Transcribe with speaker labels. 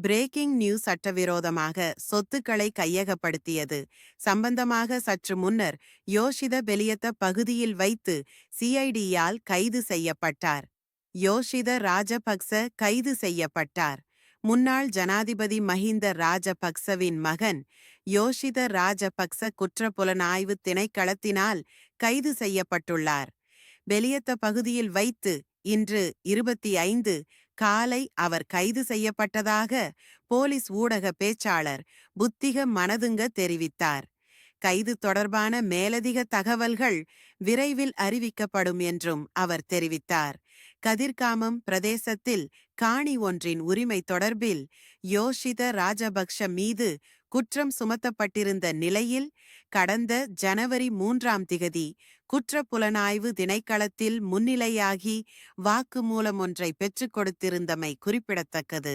Speaker 1: Breaking news சட்டவிரோதமாக சொத்துக்களை கையகப்படுத்தியது. சம்பந்தமாக சற்று முன்னர் யோஷித பெலியத்த பகுதியில் வைத்து சிஐடியால் கைது செய்யப்பட்டார். யோஷித ராஜபக்ச கைது செய்யப்பட்டார். முன்னாள் ஜனாதிபதி மஹிந்த ராஜபக்சவின் மகன் யோஷித ராஜபக்ச குற்றப்புலனாய்வு திணைக்களத்தினால் கைது செய்யப்பட்டுள்ளார். பெலியத்த பகுதியில் வைத்து இன்று இருபத்தி ஐந்து காலை அவர் கைது செய்யப்பட்டதாக போலீஸ் ஊடக பேச்சாளர் புத்திக மனதுங்க தெரிவித்தார். கைது தொடர்பான மேலதிக தகவல்கள் விரைவில் அறிவிக்கப்படும் என்றும் அவர் தெரிவித்தார். கதிர்காமம் பிரதேசத்தில் காணி ஒன்றின் உரிமை தொடர்பில் யோஷித ராஜபக்ஷ மீது குற்றம் சுமத்தப்பட்டிருந்த நிலையில் கடந்த ஜனவரி மூன்றாம் திகதி குற்றப்புலனாய்வு திணைக்களத்தில் முன்னிலையாகி வாக்குமூலம் ஒன்றை பெற்றுக் கொடுத்திருந்தமை குறிப்பிடத்தக்கது.